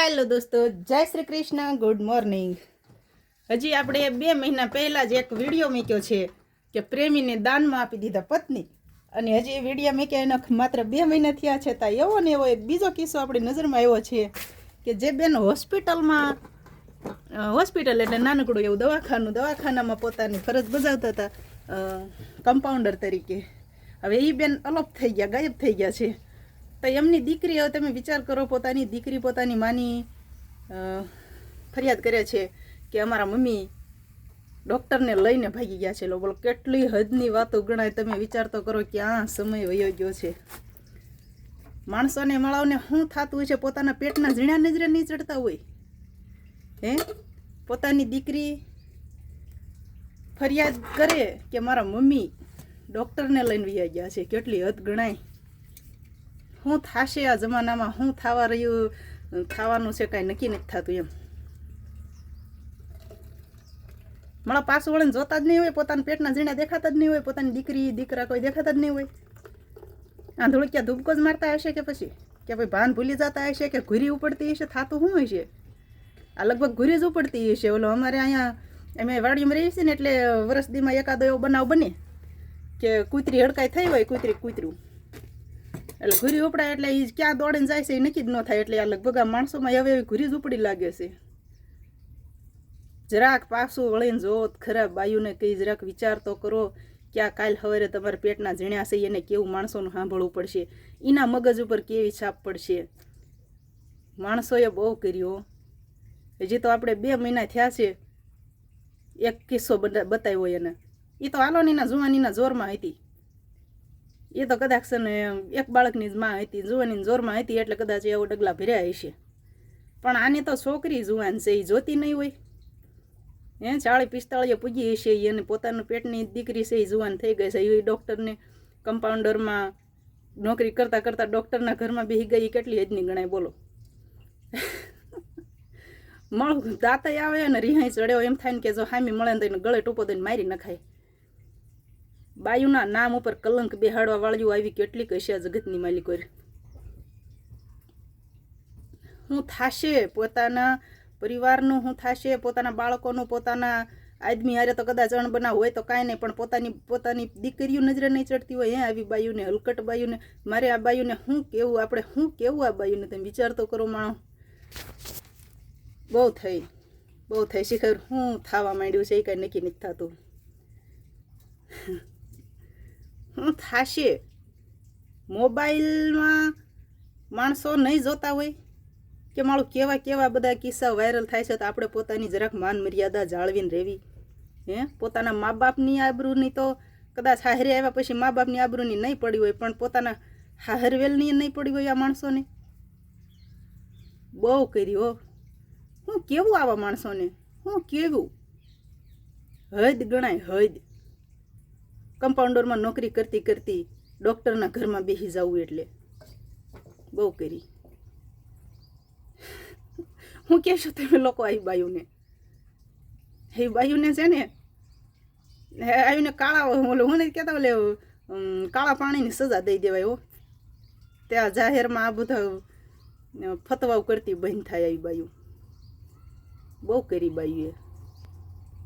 Hello દોસ્તો, જય Shri Krishna, good morning. હજી આપણે બે મહિના પહેલાં જ એક વીડિયો મૂક્યો છે કે પ્રેમીને દાનમાં આપી દીધા પત્ની. અને હજી એ વીડિયો મૂક્યા એનો માત્ર બે મહિના થયા છે, તા એવો ને એવો એક બીજો કિસ્સો આપણી નજરમાં આવ્યો છે કે જે બેન હોસ્પિટલમાં હોસ્પિટલ એટલે નાનકડું એવું દવાખાનું, દવાખાનામાં પોતાની ફરજ બજાવતા હતા કમ્પાઉન્ડર તરીકે. હવે એ બેન અલોપ થઈ ગયા, ગાયબ થઈ ગયા છે. તો એમની દીકરી હવે તમે વિચાર કરો, પોતાની દીકરી પોતાની માની ફરિયાદ કરે છે કે અમારા મમ્મી ડૉક્ટરને લઈને ભાગી ગયા છે બોલો કેટલી હદની વાતો ગણાય તમે વિચાર તો કરો ક્યાં સમય વયો ગયો છે. માણસોને મળાવને શું થતું હોય છે? પોતાના પેટના ઝીણા નજરે નહીં ચડતા હોય. હે? પોતાની દીકરી ફરિયાદ કરે કે મારા મમ્મી ડૉક્ટરને લઈને વ્યા ગયા છે. કેટલી હદ ગણાય. શું થશે આ જમાનામાં? શું થવા રહ્યું? થવાનું છે કાંઈ નક્કી નથી થતું એમ. મારા પાછું વળીને જોતા જ નહીં હોય, પોતાના પેટના ઝીણા દેખાતા જ નહીં હોય, પોતાની દીકરી, દીકરા કોઈ દેખાતા જ નહીં હોય. આ ક્યાં ધૂબકો જ મારતા હશે કે પછી? કે ભાઈ ભાન ભૂલી જતા હશે કે ઘૂરી ઉપડતી હશે? થતું શું હશે? આ લગભગ ઘૂરી જ ઉપડતી હશે. ઓલો અમારે અહીંયા, અમે વાડીમાં રહીએ છીએ ને એટલે વરસદીમાં એકાદો એવો બનાવ બને કે કૂતરી હડકાઈ થઈ હોય, કૂતરી કૂતરું. એટલે ઘુરી ઉપડાય એટલે એ ક્યાં દોડીને જાય છે એ નક્કી જ ન થાય. એટલે આ લગભગ આ માણસોમાં હવે એવી ઘુરી જ ઉપડી લાગે છે. જરાક પાછું વળીને જો ખરાબ બાયુને કઈ જરાક વિચાર તો કરો. ક્યાં કાલ સવારે તમારા પેટના ઝીણ્યા છે એને કેવું માણસોનું સાંભળવું પડશે? એના મગજ ઉપર કેવી છાપ પડશે? માણસોએ બહુ કર્યો. હજી તો આપણે બે મહિના થયા છે. એક કિસ્સો બતાવ્યો એને. એ તો આલોનીના જુવાનીના જોરમાં હતી. એ તો કદાચ છે ને એક બાળકની જ માં હતી જુવાની જોરમાં હતી, એટલે કદાચ એવો ડગલા ભર્યા હશે. પણ આને તો છોકરી જુવાન છે એ જોતી નહીં હોય. હે, ચાળી પિસ્તાળીએ પૂગી હશે એ અને પોતાનું પેટની દીકરી છે એ જુવાન થઈ ગઈ છે. એ ડૉક્ટરને કમ્પાઉન્ડરમાં નોકરી કરતાં કરતાં ડૉક્ટરના ઘરમાં બેસી ગઈ કેટલી હજની ગણાય, બોલો. મળ, દાંતય આવે અને રિહાઈ ચડ્યો, એમ થાય ને કે જો હામી મળે ને તો એને ગળે ટૂંપો દઈને મારી નખાય. બાયુના નામ ઉપર કલંક બેહાડવા વાળ્યું આવી કેટલીક હશે જગતની માલિકો હું થાશે પોતાના પરિવારનું, હું થાશે પોતાના બાળકોનું, પોતાના આદમી હારે તો કદાચ અણબના હોય તો કાંઈ નહીં, પણ પોતાની પોતાની દીકરીઓ નજરે નહીં ચડતી હોય, હે આવી બાયુને, હલકટ બાયુને. મારે આ બાયુને શું કેવું, આપણે શું કેવું આ બાયુને? તમે વિચાર તો કરો માણો. બહુ થઈ બહુ થઈ શિખર. હું થવા માંડ્યું છે, એ કાંઈ નક્કી નથી થતું. શું થાશે. મોબાઈલમાં માણસો નહીં જોતા હોય કે મારું કેવા કેવા બધા કિસ્સા વાયરલ થાય છે તો આપણે પોતાની જરાક માન મર્યાદા જાળવીને રહેવી. હે? પોતાના મા બાપની આબરૂની તો કદાચ હાહરે આવ્યા પછી મા બાપની આબરૂની નહીં પડી હોય, પણ પોતાના હાહરવેલની નહીં પડી હોય આ માણસોને. બહુ કરી હો. હું કેવું આવા માણસોને? હું કેવું? હદ ગણાય હદ. કમ્પાઉન્ડરમાં નોકરી કરતી કરતી ડૉક્ટરના ઘરમાં બેસી જવું એટલે. બહુ કરી. હું કહેશો તમે લોકો આવી બાયુને એ બાયુને છે ને, હે આવીને કાળા ઓલો, હું નથી કહેતા, ઓલે કાળા પાણીની સજા દઈ દેવાય, હો. ત્યાં જાહેરમાં આ બધા ફતવાવ કરતી બંધ થાય આવી બાયુ બહુ કરી બાયુએ